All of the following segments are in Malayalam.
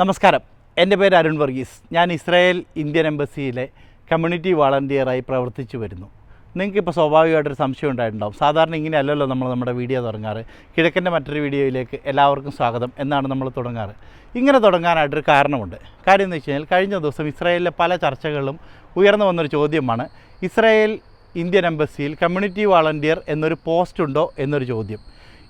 നമസ്കാരം. എന്റെ പേര് അരുൺ വർഗീസ്. ഞാൻ ഇസ്രായേൽ ഇന്ത്യൻ എംബസിയിലെ കമ്മ്യൂണിറ്റി വളണ്ടിയറായി പ്രവർത്തിച്ചു വരുന്നു. നിങ്ങൾക്കിപ്പോൾ സ്വാഭാവികമായിട്ടൊരു സംശയം ഉണ്ടായിട്ടുണ്ടാവും. സാധാരണ ഇങ്ങനെയല്ലല്ലോ നമ്മൾ നമ്മുടെ വീഡിയോ തുടങ്ങാറ്. കിഴക്കന്റെ മറ്റൊരു വീഡിയോയിലേക്ക് എല്ലാവർക്കും സ്വാഗതം. എന്നാണ് നമ്മൾ തുടങ്ങാറ്. ഇങ്ങനെ തുടങ്ങാനായിട്ടൊരു കാരണമുണ്ട്. കാര്യം എന്ന് വെച്ച് കഴിഞ്ഞാൽ കഴിഞ്ഞ ദിവസം ഇസ്രായേലിലെ പല ചർച്ചകളിലും ഉയർന്നു വന്നൊരു ചോദ്യമാണ് ഇസ്രായേൽ ഇന്ത്യൻ എംബസിയിൽ കമ്മ്യൂണിറ്റി വളണ്ടിയർ എന്നൊരു പോസ്റ്റ് ഉണ്ടോ എന്നൊരു ചോദ്യം.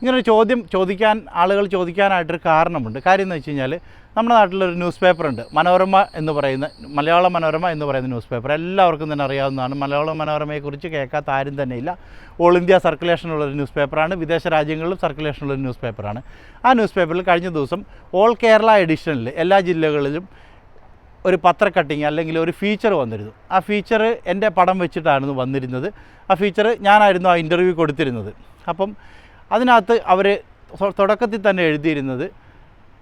ഇങ്ങനൊരു ചോദ്യം ചോദിക്കാൻ ആളുകൾ ചോദിക്കാനായിട്ടൊരു കാരണമുണ്ട്. കാര്യം എന്ന് വെച്ച് കഴിഞ്ഞാൽ നമ്മുടെ നാട്ടിലൊരു ന്യൂസ് പേപ്പർ ഉണ്ട് മനോരമ എന്ന് പറയുന്ന മലയാള മനോരമ എന്ന് പറയുന്ന ന്യൂസ് പേപ്പർ എല്ലാവർക്കും തന്നെ അറിയാവുന്നതാണ്. മലയാള മനോരമയെക്കുറിച്ച് കേൾക്കാത്ത ആരും തന്നെ ഇല്ല. ഓൾ ഇന്ത്യ സർക്കുലേഷനുള്ളൊരു ന്യൂസ് പേപ്പറാണ് വിദേശ രാജ്യങ്ങളിലും സർക്കുലേഷനുള്ളൊരു ന്യൂസ് പേപ്പറാണ് ആ ന്യൂസ് പേപ്പറിൽ കഴിഞ്ഞ ദിവസം ഓൾ കേരള എഡിഷനിൽ എല്ലാ ജില്ലകളിലും ഒരു പത്ര കട്ടിങ് അല്ലെങ്കിൽ ഒരു ഫീച്ചർ വന്നിരുന്നു. ആ ഫീച്ചർ എന്റെ പടം വെച്ചിട്ടായിരുന്നു വന്നിരുന്നത്. ആ ഫീച്ചർ ഞാനായിരുന്നു ആ ഇന്റർവ്യൂ കൊടുത്തിരുന്നത്. അപ്പം അതിനകത്ത് അവർ തുടക്കത്തിൽ തന്നെ എഴുതിയിരുന്നത്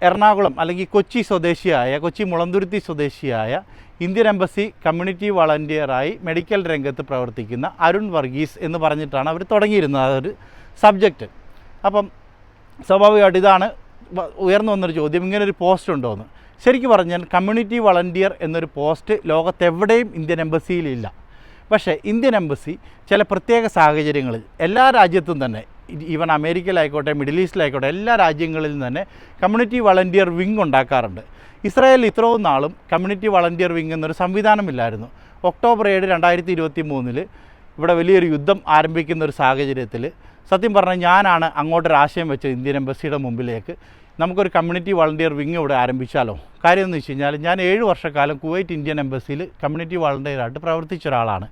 എറണാകുളം അല്ലെങ്കിൽ കൊച്ചി സ്വദേശിയായ കൊച്ചി മുളന്തുരുത്തി സ്വദേശിയായ ഇന്ത്യൻ എംബസി കമ്മ്യൂണിറ്റി വളണ്ടിയറായി മെഡിക്കൽ രംഗത്ത് പ്രവർത്തിക്കുന്ന അരുൺ വർഗീസ് എന്ന് പറഞ്ഞിട്ടാണ് അവർ തുടങ്ങിയിരുന്നത്. അതൊരു സബ്ജക്റ്റ് അപ്പം സ്വാഭാവികമായിട്ട് ഇതാണ് ഉയർന്നു വന്നൊരു ചോദ്യം. ഇങ്ങനൊരു പോസ്റ്റ് ഉണ്ടോ എന്ന്. ശരിക്കും പറഞ്ഞാൽ കമ്മ്യൂണിറ്റി വളണ്ടിയർ എന്നൊരു പോസ്റ്റ് ലോകത്തെവിടെയും ഇന്ത്യൻ എംബസിയിലില്ല പക്ഷേ ഇന്ത്യൻ എംബസി ചില പ്രത്യേക സാഹചര്യങ്ങളിൽ എല്ലാ രാജ്യത്തും തന്നെ ഈവൻ അമേരിക്കയിലായിക്കോട്ടെ മിഡിൽ ഈസ്റ്റിലായിക്കോട്ടെ എല്ലാ രാജ്യങ്ങളിൽ നിന്ന് തന്നെ കമ്മ്യൂണിറ്റി വളണ്ടിയർ വിങ് ഉണ്ടാക്കാറുണ്ട്. ഇസ്രായേലിൽ ഇത്രയും നാളും കമ്മ്യൂണിറ്റി വളണ്ടിയർ വിങ് എന്നൊരു സംവിധാനമില്ലായിരുന്നു. ഒക്ടോബർ ഏഴ് രണ്ടായിരത്തി ഇരുപത്തി മൂന്നിൽ ഇവിടെ വലിയൊരു യുദ്ധം ആരംഭിക്കുന്ന ഒരു സാഹചര്യത്തിൽ സത്യം പറഞ്ഞാൽ ഞാനാണ് അങ്ങോട്ടൊരു ആശയം വെച്ചത് ഇന്ത്യൻ എംബസിയുടെ മുമ്പിലേക്ക്. നമുക്കൊരു കമ്മ്യൂണിറ്റി വളണ്ടിയർ വിങ് ഇവിടെ ആരംഭിച്ചാലോ? കാര്യം എന്ന് വെച്ച് കഴിഞ്ഞാൽ ഞാൻ ഏഴ് വർഷക്കാലം കുവൈറ്റ് ഇന്ത്യൻ എംബസിയിൽ കമ്മ്യൂണിറ്റി വളണ്ടിയറായിട്ട് പ്രവർത്തിച്ച ഒരാളാണ്.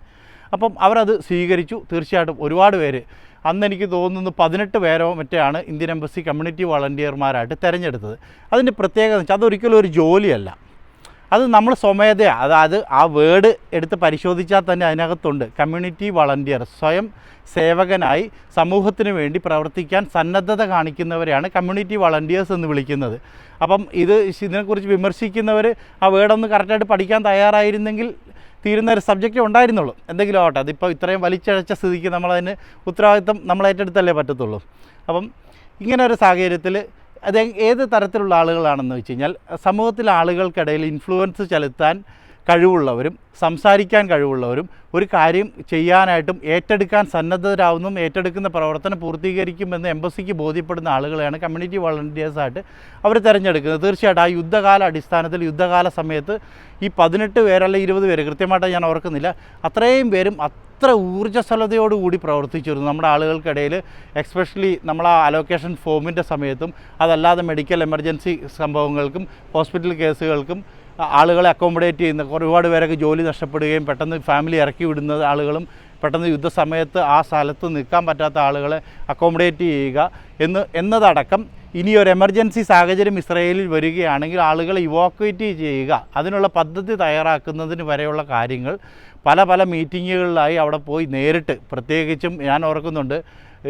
അപ്പം അവരത് സ്വീകരിച്ചു. തീർച്ചയായിട്ടും ഒരുപാട് പേര് അന്ന് എനിക്ക് തോന്നുന്നു പതിനെട്ട് പേരോ മറ്റാണ് ഇന്ത്യൻ എംബസി കമ്മ്യൂണിറ്റി വളണ്ടിയർമാരായിട്ട് തിരഞ്ഞെടുത്തത്. അതിന്റെ പ്രത്യേകത വെച്ചാൽ അതൊരിക്കലും ഒരു ജോലിയല്ല. അത് നമ്മൾ സ്വമേധയാ അതായത് ആ വേർഡ് എടുത്ത് പരിശോധിച്ചാൽ തന്നെ അതിനകത്തുണ്ട്. കമ്മ്യൂണിറ്റി വളണ്ടിയർ സ്വയം സേവകനായി സമൂഹത്തിന് വേണ്ടി പ്രവർത്തിക്കാൻ സന്നദ്ധത കാണിക്കുന്നവരെയാണ് കമ്മ്യൂണിറ്റി വളണ്ടിയേഴ്സ് എന്ന് വിളിക്കുന്നത്. അപ്പം ഇത് ഇതിനെക്കുറിച്ച് വിമർശിക്കുന്നവർ ആ വേർഡൊന്ന് കറക്റ്റായിട്ട് പഠിക്കാൻ തയ്യാറായിരുന്നെങ്കിൽ തീരുന്ന ഒരു സബ്ജക്റ്റ് ഉണ്ടായിരുന്നുള്ളൂ. എന്തെങ്കിലും ആവട്ടെ അതിപ്പോൾ ഇത്രയും വലിച്ചഴച്ച സ്ഥിതിക്ക് നമ്മളതിന് ഉത്തരവാദിത്തം നമ്മൾ ഏറ്റെടുത്തല്ലേ പറ്റത്തുള്ളൂ. അപ്പം ഇങ്ങനെ ഒരു സാഹചര്യത്തിൽ അത് ഏത് തരത്തിലുള്ള ആളുകളാണെന്ന് വെച്ച് കഴിഞ്ഞാൽ സമൂഹത്തിലെ ആളുകൾക്കിടയിൽ ഇൻഫ്ലുവൻസ് ചെലുത്താൻ കഴിവുള്ളവരും സംസാരിക്കാൻ കഴിവുള്ളവരും ഒരു കാര്യം ചെയ്യാനായിട്ടും ഏറ്റെടുക്കാൻ സന്നദ്ധരാകുന്നതും ഏറ്റെടുക്കുന്ന പ്രവർത്തനം പൂർത്തീകരിക്കുമെന്ന് എംബസിക്ക് ബോധ്യപ്പെടുന്ന ആളുകളെയാണ് കമ്മ്യൂണിറ്റി വളണ്ടിയേഴ്സായിട്ട് അവർ തിരഞ്ഞെടുക്കുന്നത്. തീർച്ചയായിട്ടും ആ യുദ്ധകാല അടിസ്ഥാനത്തിൽ യുദ്ധകാല സമയത്ത് ഈ പതിനെട്ട് പേരല്ല ഇരുപത് പേര് കൃത്യമായിട്ട് ഞാൻ ഓർക്കുന്നില്ല അത്രയും പേരും അത്ര ഊർജസ്വലതയോടുകൂടി പ്രവർത്തിച്ചിരുന്നു. നമ്മുടെ ആളുകൾക്കിടയിൽ എക്സ്പെഷ്യലി നമ്മൾ ആ അലോക്കേഷൻ ഫോമിന്റെ സമയത്തും അതല്ലാതെ മെഡിക്കൽ എമർജൻസി സംഭവങ്ങൾക്കും ഹോസ്പിറ്റൽ കേസുകൾക്കും ആളുകളെ അക്കോമഡേറ്റ് ചെയ്യുന്ന ഒരുപാട് പേരൊക്കെ ജോലി നഷ്ടപ്പെടുകയും പെട്ടെന്ന് ഫാമിലി ഇറക്കി വിടുന്ന ആളുകളും പെട്ടെന്ന് യുദ്ധസമയത്ത് ആ സ്ഥലത്ത് നിൽക്കാൻ പറ്റാത്ത ആളുകളെ അക്കോമഡേറ്റ് ചെയ്യുക എന്ന് എന്നതടക്കം ഇനി ഒരു എമർജൻസി സാഹചര്യം ഇസ്രയേലിൽ വരികയാണെങ്കിൽ ആളുകളെ ഇവാക്വേറ്റ് ചെയ്യുക. അതിനുള്ള പദ്ധതി തയ്യാറാക്കുന്നതിന് വരെയുള്ള കാര്യങ്ങൾ പല പല മീറ്റിങ്ങുകളിലായി അവിടെ പോയി നേരിട്ട്. പ്രത്യേകിച്ചും ഞാൻ ഓർക്കുന്നുണ്ട്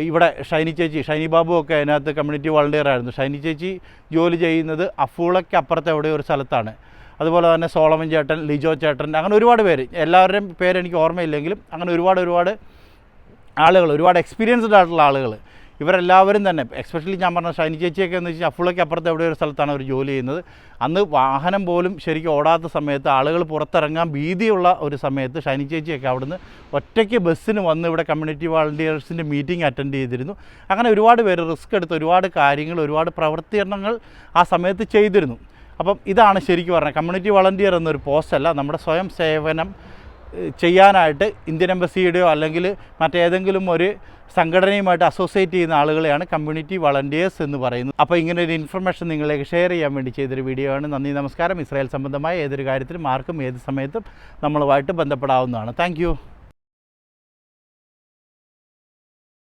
ഇവിടെ ഷൈനി ചേച്ചി ഷൈനി ബാബു ഒക്കെ അതിനകത്ത് കമ്മ്യൂണിറ്റി വളണ്ടിയർ ആയിരുന്നു ഷൈനി ചേച്ചി ജോലി ചെയ്യുന്നത് അഫൂളയ്ക്ക് അപ്പുറത്തെ ഒരു സ്ഥലത്താണ്. അതുപോലെ തന്നെ സോളമൻ ചേട്ടൻ ലിജോ ചേട്ടൻ അങ്ങനെ ഒരുപാട് പേര്. എല്ലാവരുടെയും പേര് എനിക്ക് ഓർമ്മയില്ലെങ്കിലും അങ്ങനെ ഒരുപാട് ഒരുപാട് ആളുകൾ ഒരുപാട് എക്സ്പീരിയൻസ്ഡ് ആയിട്ടുള്ള ആളുകൾ. ഇവരെല്ലാവരും തന്നെ എക്സ്പെഷ്യലി ഞാൻ പറഞ്ഞ ഷൈനി ചേച്ചിയൊക്കെ എന്ന് വെച്ചാൽ അഫുളയ്ക്ക് അപ്പുറത്ത് എവിടെ ഒരു സ്ഥലത്താണ് അവർ ജോലി ചെയ്യുന്നത്. അന്ന് വാഹനം പോലും ശരിക്കും ഓടാത്ത സമയത്ത് ആളുകൾ പുറത്തിറങ്ങാൻ ഭീതിയുള്ള ഒരു സമയത്ത് ഷൈനി ചേച്ചിയൊക്കെ അവിടുന്ന് ഒറ്റയ്ക്ക് ബസ്സിന് വന്ന് ഇവിടെ കമ്മ്യൂണിറ്റി വാളണ്ടിയേഴ്സിന്റെ മീറ്റിംഗ് അറ്റൻഡ് ചെയ്തിരുന്നു. അങ്ങനെ ഒരുപാട് പേര് റിസ്ക് എടുത്ത് ഒരുപാട് കാര്യങ്ങൾ ഒരുപാട് പ്രവർത്തനങ്ങൾ ആ സമയത്ത് ചെയ്തിരുന്നു. അപ്പം ഇതാണ് ശരിക്കും പറഞ്ഞത്. കമ്മ്യൂണിറ്റി വളണ്ടിയർ എന്നൊരു പോസ്റ്റല്ല നമ്മുടെ സ്വയം സേവനം ചെയ്യാനായിട്ട് ഇന്ത്യൻ എംബസിയുടെയോ അല്ലെങ്കിൽ മറ്റേതെങ്കിലും ഒരു സംഘടനയുമായിട്ട് അസോസിയേറ്റ് ചെയ്യുന്ന ആളുകളെയാണ് കമ്മ്യൂണിറ്റി വളണ്ടിയേഴ്സ് എന്ന് പറയുന്നത്. അപ്പോൾ ഇങ്ങനെ ഒരു ഇൻഫർമേഷൻ നിങ്ങളിലേക്ക് ഷെയർ ചെയ്യാൻ വേണ്ടി ചെയ്തൊരു വീഡിയോ ആണ്. നന്ദി നമസ്കാരം. ഇസ്രായേൽ സംബന്ധമായ ഏതൊരു കാര്യത്തിലും ആർക്കും ഏത് സമയത്തും നമ്മളുമായിട്ട് ബന്ധപ്പെടാവുന്നതാണ്. താങ്ക്